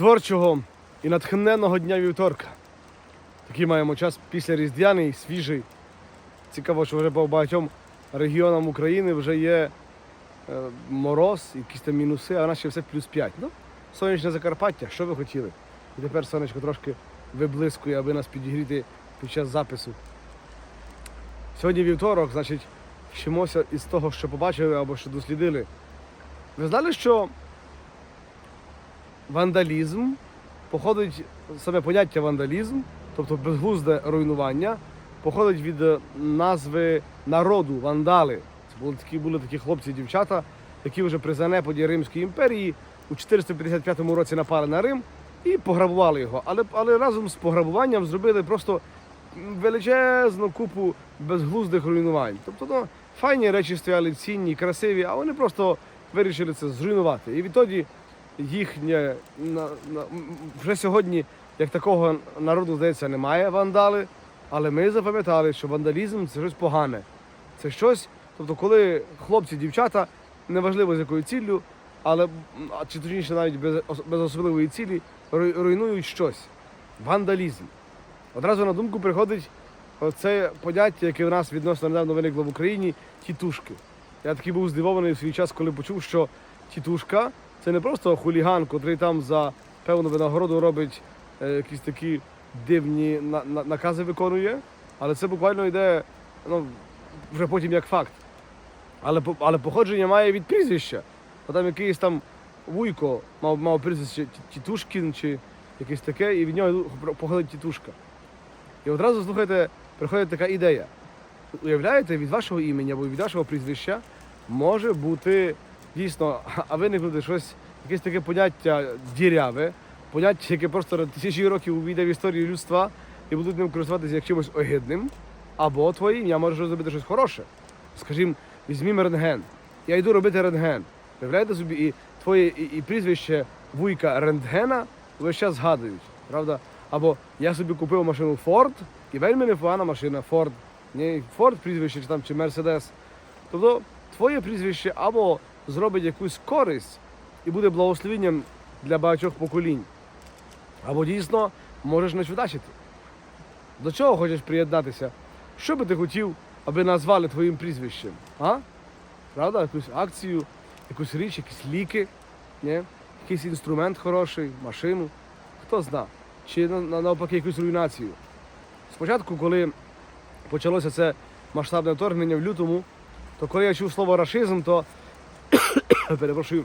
творчого і натхненного дня вівторка. Такий маємо час після Різдвяний, свіжий. Цікаво, що вже по багатьом регіонам України вже є е, мороз, якісь там мінуси, а в нас ще все плюс 5. Ну, сонячне Закарпаття, що ви хотіли? І тепер сонечко трошки виблискує, аби нас підігріти під час запису. Сьогодні вівторок, значить, вчимося із того, що побачили або що дослідили. Ви знали, що вандалізм походить, саме поняття вандалізм, тобто безглузде руйнування, походить від е, назви народу вандали. Це були такі, були такі хлопці і дівчата, які вже при занепаді Римської імперії у 455 році напали на Рим і пограбували його. Але, але разом з пограбуванням зробили просто величезну купу безглуздих руйнувань. Тобто ну, файні речі стояли цінні, красиві, а вони просто вирішили це зруйнувати. І відтоді їхнє на, на, вже сьогодні, як такого народу, здається, немає вандали, але ми запам'ятали, що вандалізм це щось погане. Це щось, тобто, коли хлопці, дівчата, неважливо з якою ціллю, але чи точніше навіть без, без особливої цілі, руйнують щось. Вандалізм. Одразу на думку приходить це поняття, яке в нас відносно недавно виникло в Україні тітушки. Я такий був здивований в свій час, коли почув, що тітушка це не просто хуліган, котрий там за певну винагороду робить е, якісь такі дивні на, на- накази виконує, але це буквально йде ну, вже потім як факт. Але, але походження має від прізвища. Бо там якийсь там вуйко мав, мав прізвище Тітушкін чи якесь таке, і від нього походить тітушка. І одразу, слухайте, приходить така ідея. Уявляєте, від вашого імені або від вашого прізвища може бути дійсно, а виникнути щось, якесь таке поняття діряве, поняття, яке просто тисячі років увійде в історію людства і будуть ним користуватися як чимось огидним, або твоє ім'я може зробити щось хороше. Скажімо, візьмімо рентген. Я йду робити рентген. Уявляєте собі, і твоє і, і прізвище вуйка рентгена весь час згадують, правда? Або я собі купив машину Ford, і вельми непогана машина Ford. Не Ford прізвище чи там чи Mercedes. Тобто твоє прізвище або зробить якусь користь і буде благословенням для багатьох поколінь. Або дійсно можеш не чудачити. До чого хочеш приєднатися? Що би ти хотів, аби назвали твоїм прізвищем? А? Правда? Якусь акцію, якусь річ, якісь ліки, ні? якийсь інструмент хороший, машину. Хто зна? Чи на- на- навпаки якусь руйнацію. Спочатку, коли почалося це масштабне вторгнення в лютому, то коли я чув слово рашизм, то перепрошую,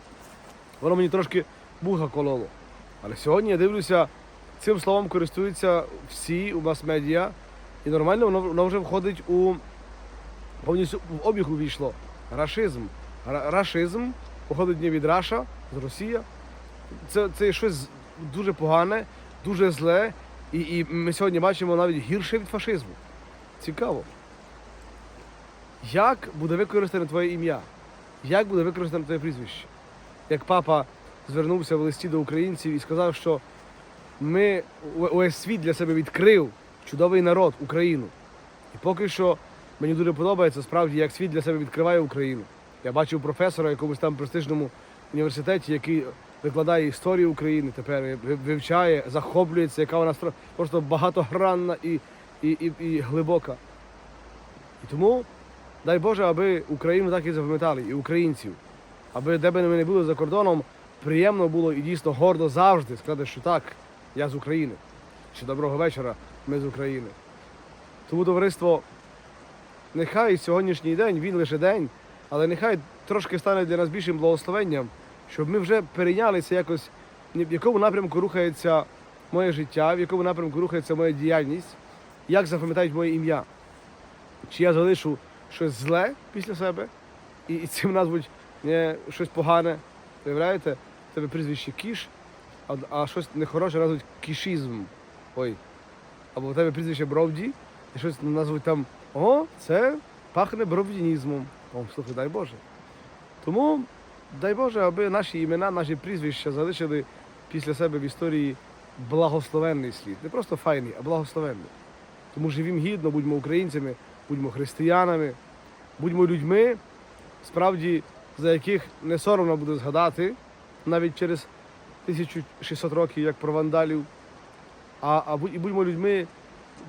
воно мені трошки буха кололо. Але сьогодні я дивлюся, цим словом користуються всі у мас-медіа, і нормально воно, воно вже входить у повністю в обіг увійшло. Рашизм. Рашизм походить не від Раша, з Росія. Це, це щось дуже погане, дуже зле, і, і ми сьогодні бачимо навіть гірше від фашизму. Цікаво. Як буде використане твоє ім'я? Як буде використане твоє прізвище? Як папа звернувся в листі до українців і сказав, що ми увесь світ для себе відкрив чудовий народ, Україну. І поки що мені дуже подобається справді, як світ для себе відкриває Україну. Я бачив професора в якомусь там престижному університеті, який викладає історію України тепер, вивчає, захоплюється, яка вона просто багатогранна і, і, і, і глибока. І тому дай Боже, аби Україну так і запам'ятали, і українців. Аби де би ми не були за кордоном, приємно було і дійсно гордо завжди сказати, що так, я з України. Чи доброго вечора, ми з України. Тому товариство, нехай сьогоднішній день, він лише день, але нехай трошки стане для нас більшим благословенням, щоб ми вже перейнялися якось, в якому напрямку рухається моє життя, в якому напрямку рухається моя діяльність, як запам'ятають моє ім'я. Чи я залишу щось зле після себе, і, і цим назвуть не, щось погане. Уявляєте? Тебе прізвище кіш, а, а щось нехороше назвуть кішізм. Ой. Або в тебе прізвище Бровді, і щось назвуть там О, це пахне бровдінізмом. О, слухай, дай Боже. Тому дай Боже, аби наші імена, наші прізвища залишили після себе в історії благословенний слід. Не просто файний, а благословенний. Тому живім гідно, будьмо українцями, будьмо християнами, будьмо людьми, справді, за яких не соромно буде згадати навіть через 1600 років, як про вандалів. А, а і будьмо людьми,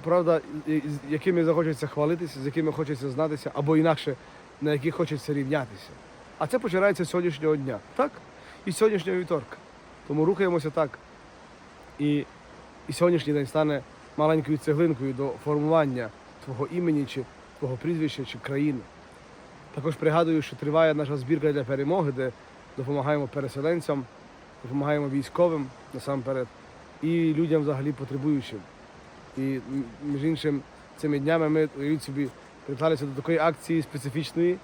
правда, з якими захочеться хвалитися, з якими хочеться знатися, або інакше, на яких хочеться рівнятися. А це починається з сьогоднішнього дня, так? І з сьогоднішнього вівторка. Тому рухаємося так. І, і сьогоднішній день стане маленькою цеглинкою до формування твого імені, чи твого прізвища, чи країни. Також пригадую, що триває наша збірка для перемоги, де допомагаємо переселенцям, допомагаємо військовим насамперед і людям взагалі потребуючим. І між іншим, цими днями ми уявіть собі приклалися до такої акції специфічної.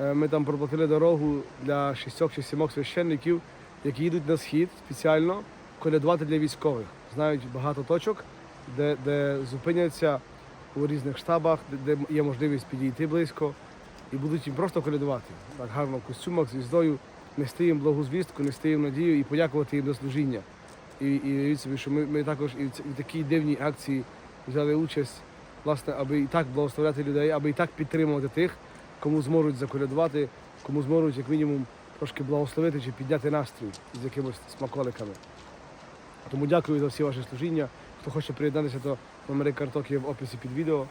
Е, Ми там проплатили дорогу для шістьох чи сімох священників, які їдуть на схід спеціально колядувати для військових. Знають багато точок, де, де зупиняться у різних штабах, де, є можливість підійти близько і будуть їм просто колядувати. Так гарно в костюмах, з їздою, нести їм благу звістку, нести їм надію і подякувати їм за служіння. І, і собі, що ми, ми також і в, такій дивній акції взяли участь, власне, аби і так благословляти людей, аби і так підтримувати тих, кому зможуть заколядувати, кому зможуть, як мінімум, трошки благословити чи підняти настрій з якимось смаколиками. Тому дякую за всі ваші служіння. Хто хоче приєднатися то номери карток є в описі під відео.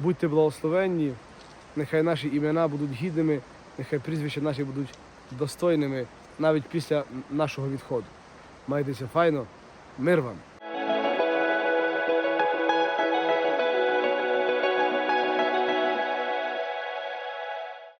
Будьте благословенні, нехай наші імена будуть гідними, нехай прізвища наші будуть достойними навіть після нашого відходу. Майтеся файно, мир вам!